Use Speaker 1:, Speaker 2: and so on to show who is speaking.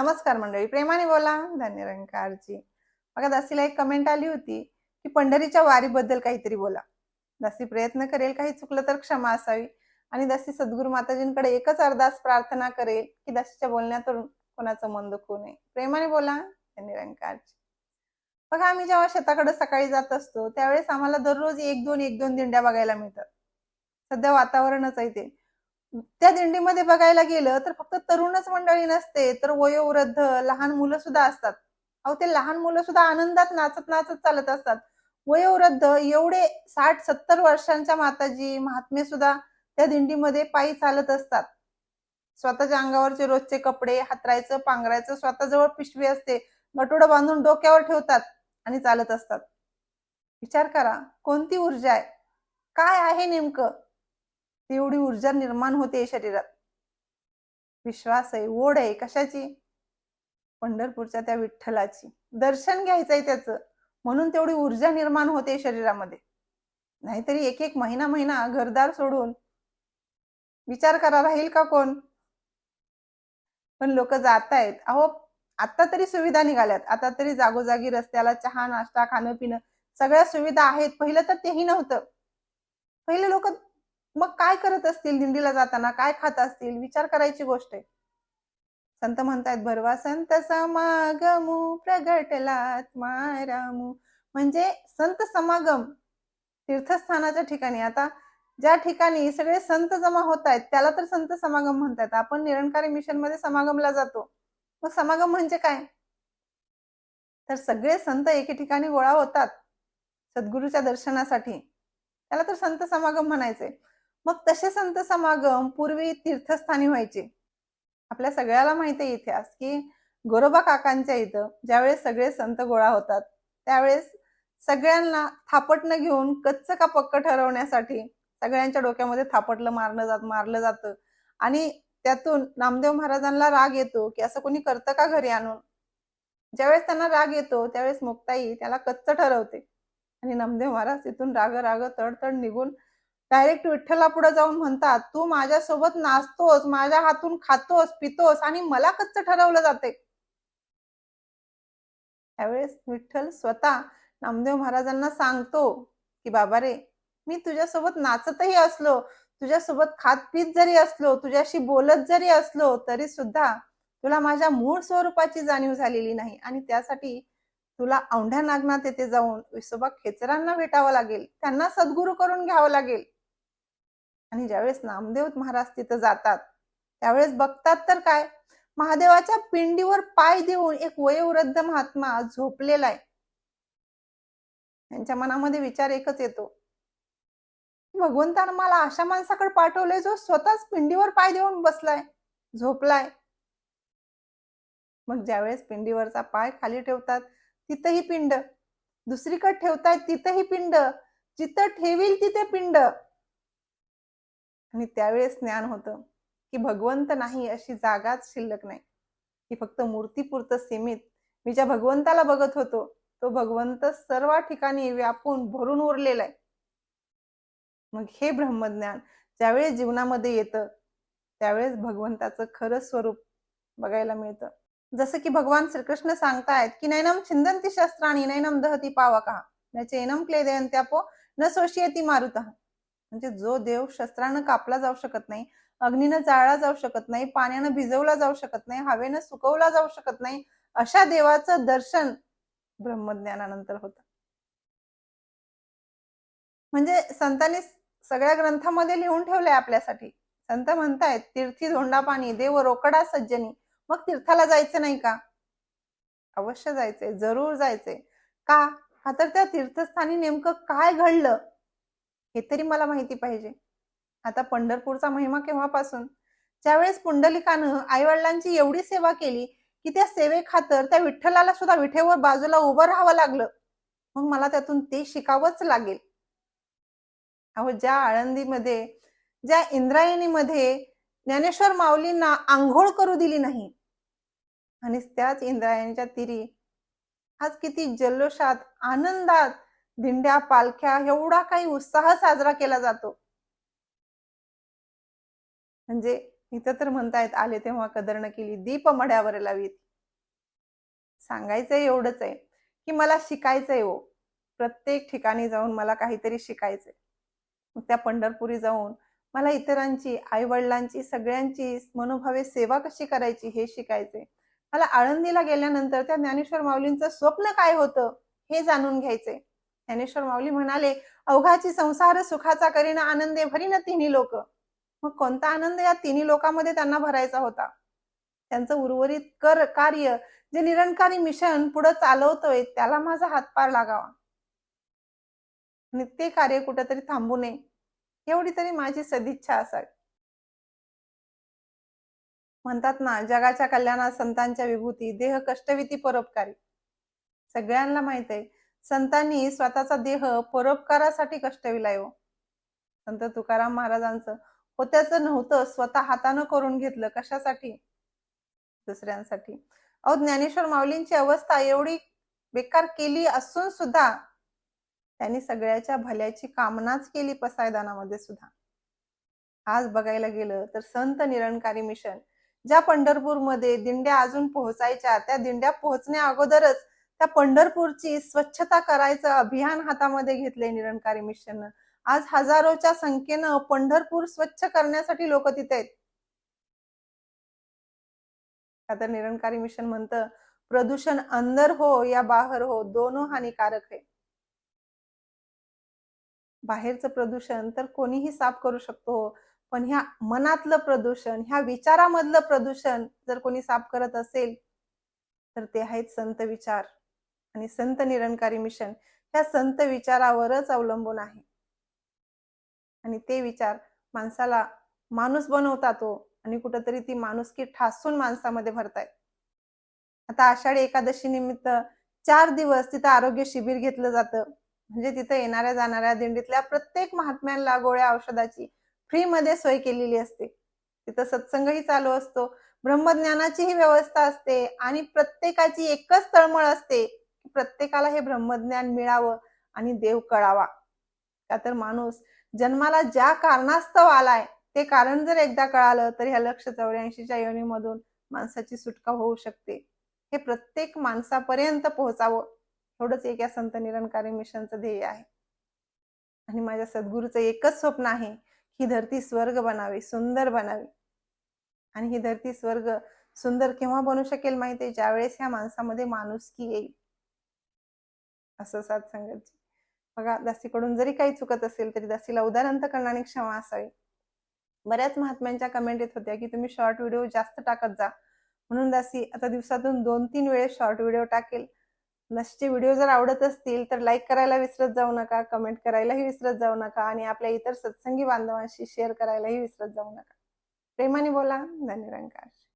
Speaker 1: नमस्कार मंडळी प्रेमाने बोला धन्यरंकारची बघा दासीला एक कमेंट आली होती की पंढरीच्या वारीबद्दल काहीतरी बोला. दासी प्रयत्न करेल काही चुकलं तर क्षमा असावी. आणि दासी सद्गुरू माताजींकडे एकच अरदास प्रार्थना करेल की दासीच्या बोलण्यातून कोणाचं मन दुखू नये. प्रेमाने बोला धन्यरंकारजी. बघा आम्ही जेव्हा शेताकडे सकाळी जात असतो त्यावेळेस आम्हाला दररोज एक दोन एक दोन दिंड्या बघायला मिळतात. सध्या वातावरणच आहे ते. त्या दिंडीमध्ये बघायला गेलं तर फक्त तरुणच मंडळी नसते तर वयोवृद्ध लहान मुलं सुद्धा असतात. अहो ते लहान मुलं सुद्धा आनंदात नाचत नाचत चालत असतात. वयोवृद्ध एवढे साठ सत्तर वर्षांच्या माताजी महात्मे सुद्धा त्या दिंडीमध्ये पायी चालत असतात. स्वतःच्या अंगावरचे रोजचे कपडे हातरायचं पांघरायचं स्वतःजवळ पिशवी असते गटोडं बांधून डोक्यावर ठेवतात आणि चालत असतात. विचार करा कोणती ऊर्जा आहे? काय आहे नेमकं? तेवढी ऊर्जा निर्माण होते शरीरात. विश्वास आहे ओढ आहे कशाची? पंढरपूरच्या त्या विठ्ठलाची. दर्शन घ्यायचंय त्याचं. म्हणून तेवढी ऊर्जा निर्माण होते शरीरामध्ये. नाहीतरी एक एक महिना महिना घरदार सोडून विचार करा राहील का कोण? पण लोक जात आहेत अहो आता तरी सुविधा निघाल्यात. आता तरी जागोजागी रस्त्याला चहा नाश्ता खाणं पिणं सगळ्या सुविधा आहेत. पहिलं तर तेही नव्हतं. पहिले लोक मग काय करत असतील दिंडीला जाताना? काय खात असतील? विचार करायची गोष्ट आहे. संत म्हणतायत भरवा संत समागमू प्रगटलात मारामू. म्हणजे संत समागम तीर्थस्थानाच्या ठिकाणी. आता ज्या ठिकाणी सगळे संत जमा होत आहेत त्याला तर संत समागम म्हणतात. आपण निरंकारी मिशनमध्ये समागमला जातो. मग समागम म्हणजे काय? तर सगळे संत एके ठिकाणी गोळा होतात सद्गुरूच्या दर्शनासाठी. त्याला तर संत समागम म्हणायचे मग तसे संत समागम पूर्वी तीर्थस्थानी व्हायचे. आपल्या सगळ्याला माहिती आहे इतिहास की गोरोबा काकांच्या इथं ज्यावेळेस सगळे संत गोळा होतात त्यावेळेस सगळ्यांना थापटणं घेऊन कच्च का पक्क ठरवण्यासाठी सगळ्यांच्या डोक्यामध्ये थापटलं मारलं जात मारलं जातं. आणि त्यातून नामदेव महाराजांना राग येतो की असं कोणी करतं का घरी आणून? ज्यावेळेस त्यांना राग येतो त्यावेळेस मुक्ताई त्याला कच्च ठरवते. आणि नामदेव महाराज तिथून राग राग तडतड निघून डायरेक्ट विठ्ठला पुढे जाऊन म्हणतात तू माझ्यासोबत नाचतोस माझ्या हातून खातोस पितोस आणि मला कच्च ठरवलं जाते त्यावेळेस विठ्ठल स्वतः नामदेव महाराजांना सांगतो की बाबा रे मी तुझ्यासोबत नाचतही असलो तुझ्यासोबत खात पीत जरी असलो तुझ्याशी बोलत जरी असलो तरी सुद्धा तुला माझ्या मूळ स्वरूपाची जाणीव झालेली नाही आणि त्यासाठी तुला औंढ्या नागनाथ येथे जाऊन विसोबा खेचरांना भेटावं लागेल त्यांना सद्गुरू करून घ्यावं लागेल. आणि ज्यावेळेस नामदेव महाराज तिथं जातात त्यावेळेस बघतात तर काय? महादेवाच्या पिंडीवर पाय देऊन एक वयोवृद्ध महात्मा झोपलेला आहे. त्यांच्या मनामध्ये विचार एकच येतो. भगवंतानं मला अशा माणसाकडे पाठवलंय जो स्वतःच पिंडीवर पाय देऊन बसलाय झोपलाय. मग ज्यावेळेस पिंडीवरचा पाय खाली ठेवतात तिथंही पिंड. दुसरीकडे ठेवतायत तिथंही पिंड. जिथं ठेवील तिथे पिंड. आणि त्यावेळेस ज्ञान होतं की भगवंत नाही अशी जागाच शिल्लक नाही. ती फक्त मूर्तीपुरतं सीमित मी ज्या भगवंताला बघत होतो तो भगवंत सर्व ठिकाणी व्यापून भरून उरलेला आहे. मग हे ब्रह्मज्ञान ज्यावेळेस जीवनामध्ये येतं त्यावेळेस भगवंताचं खरं स्वरूप बघायला मिळतं. जसं की भगवान श्रीकृष्ण सांगतायत की नैनम छिंदंती शस्त्राणी नैनम दहती पावका न चैनम क्लेदयंत्यापो न सोशियती मारुत. म्हणजे जो देव शस्त्रानं कापला जाऊ शकत नाही अग्नीनं जाळला जाऊ शकत नाही पाण्यानं भिजवला जाऊ शकत नाही हवेनं सुकवला जाऊ शकत नाही अशा देवाचं दर्शन ब्रह्मज्ञानानंतर होतं. म्हणजे संतांनी सगळ्या ग्रंथामध्ये लिहून ठेवलंय आपल्यासाठी. संत म्हणतायत तीर्थी धोंडा पाणी देव रोकडा सज्जनी मग तीर्थाला जायचं नाही का? अवश्य जायचंय जरूर जायचंय. का? हा तर त्या तीर्थस्थानी नेमकं काय घडलं? हे तरी मला माहिती पाहिजे. आता पंढरपूरचा महिमा केव्हापासून? ज्यावेळेस पुंडलिकानं आईवडिलांची एवढी सेवा केली की त्या सेवेखातर त्या विठ्ठलाला सुद्धा विठेवर बाजूला उभं राहावं लागलं. मग मला त्यातून ते शिकावंच लागेल. अहो ज्या आळंदीमध्ये ज्या इंद्रायणीमध्ये ज्ञानेश्वर माऊलींना आंघोळ करू दिली नाही आणि त्याच इंद्रायणीच्या तिरी आज किती जल्लोषात आनंदात दिंड्या पालख्या एवढा काही उत्साह साजरा केला जातो. म्हणजे इथं तर म्हणतायत आले तेव्हा कदर न केली दीप मड्यावर लावीत. सांगायचं एवढंच आहे की मला शिकायचंय हो. प्रत्येक ठिकाणी जाऊन मला काहीतरी शिकायचंय. मग त्या पंढरपुरी जाऊन मला इतरांची आई वडिलांची सगळ्यांची मनोभावे सेवा कशी करायची हे शिकायचंय. मला आळंदीला गेल्यानंतर त्या ज्ञानेश्वर माऊलींचं स्वप्न काय होतं हे जाणून घ्यायचंय. ज्ञानेश्वर माऊली म्हणाले अवघाची संसार सुखाचा करीना आनंदे भरीन तिन्ही लोक. मग कोणता आनंद या तिन्ही लोकांमध्ये त्यांना भरायचा होता? त्यांचं उर्वरित कर कार्य जे निरंकारी मिशन पुढे चालवतोय त्याला माझा हातपार लागावा. आणि ते कार्य कुठेतरी थांबू नये एवढी तरी माझी सदिच्छा असावी. म्हणतात ना जगाच्या कल्याणात संतांच्या विभूती देह कष्टविती परोपकारी. सगळ्यांना माहीत आहे संतांनी स्वतःचा देह परोपकारासाठी कष्टविलाय हो. संत तुकाराम महाराजांचं. होत्याचं नव्हतं. स्वतः हातानं करून घेतलं. कशासाठी? दुसऱ्यांसाठी. अहो ज्ञानेश्वर माऊलींची अवस्था एवढी बेकार केली असून सुद्धा त्यांनी सगळ्याच्या भल्याची कामनाच केली पसायदानामध्ये सुद्धा. आज बघायला गेलं तर संत निरंकारी मिशन. ज्या पंढरपूरमध्ये दिंड्या अजून पोहोचायच्या त्या दिंड्या पोहोचण्या अगोदरच त्या पंढरपूरची स्वच्छता करायचं अभियान हातामध्ये घेतले निरंकारी मिशननं. आज हजारोच्या संख्येनं पंढरपूर स्वच्छ करण्यासाठी लोक तिथे आहेत. आता निरंकारी मिशन म्हणतं प्रदूषण अंदर हो या बाहेर हो दोनों हानिकारक आहे. बाहेरचं प्रदूषण तर कोणीही साफ करू शकतो पण ह्या मनातलं प्रदूषण ह्या विचारामधलं प्रदूषण जर कोणी साफ करत असेल तर ते आहेत संत विचार. आणि संत निरंकारी मिशन ह्या संत विचारावरच अवलंबून आहे. आणि ते विचार माणसाला माणूस बनवतात तो आणि कुठंतरी ती माणुसकी ठासून माणसामध्ये भरतायत. आता आषाढी एकादशी निमित्त चार दिवस तिथं आरोग्य शिबिर घेतलं जातं. म्हणजे तिथं येणाऱ्या जाणाऱ्या दिंडीतल्या प्रत्येक महात्म्यांना गोळ्या औषधाची फ्री मध्ये सोय केलेली असते. तिथं सत्संगही चालू असतो. ब्रह्मज्ञानाचीही व्यवस्था असते आणि प्रत्येकाची एकच तळमळ असते. की प्रत्येकाला हे ब्रह्मज्ञान मिळावं आणि देव कळावा. का तर माणूस जन्माला ज्या कारणास्तव आलाय ते कारण जर एकदा कळालं तर ह्या लक्ष चौऱ्याऐंशीच्या योनीमधून माणसाची सुटका होऊ शकते. हे प्रत्येक माणसापर्यंत पोहोचावं एवढंच एक या संत निरंकारी मिशनचं ध्येय आहे. आणि माझ्या सद्गुरूचं एकच स्वप्न आहे ही धरती स्वर्ग बनावी सुंदर बनावी. आणि ही धरती स्वर्ग सुंदर केव्हा बनू शकेल माहिती ज्यावेळेस ह्या माणसामध्ये माणुसकी येईल. असं सात संगतजी बघा दासीकडून जरी काही चुकत असेल तरी दासीला उदाहरण करणारी क्षमा असावी. बऱ्याच महात्म्यांच्या कमेंट येत होत्या की तुम्ही शॉर्ट व्हिडिओ जास्त टाकत जा. म्हणून दासी आता दिवसातून दोन तीन वेळेस शॉर्ट व्हिडिओ टाकेल. नसचे व्हिडिओ जर आवडत असतील तर लाईक करायला विसरत जाऊ नका कमेंट करायलाही विसरत जाऊ नका आणि आपल्या इतर सत्संगी बांधवांशी शेअर करायलाही विसरत जाऊ नका. प्रेमाने बोला धन्यरंकार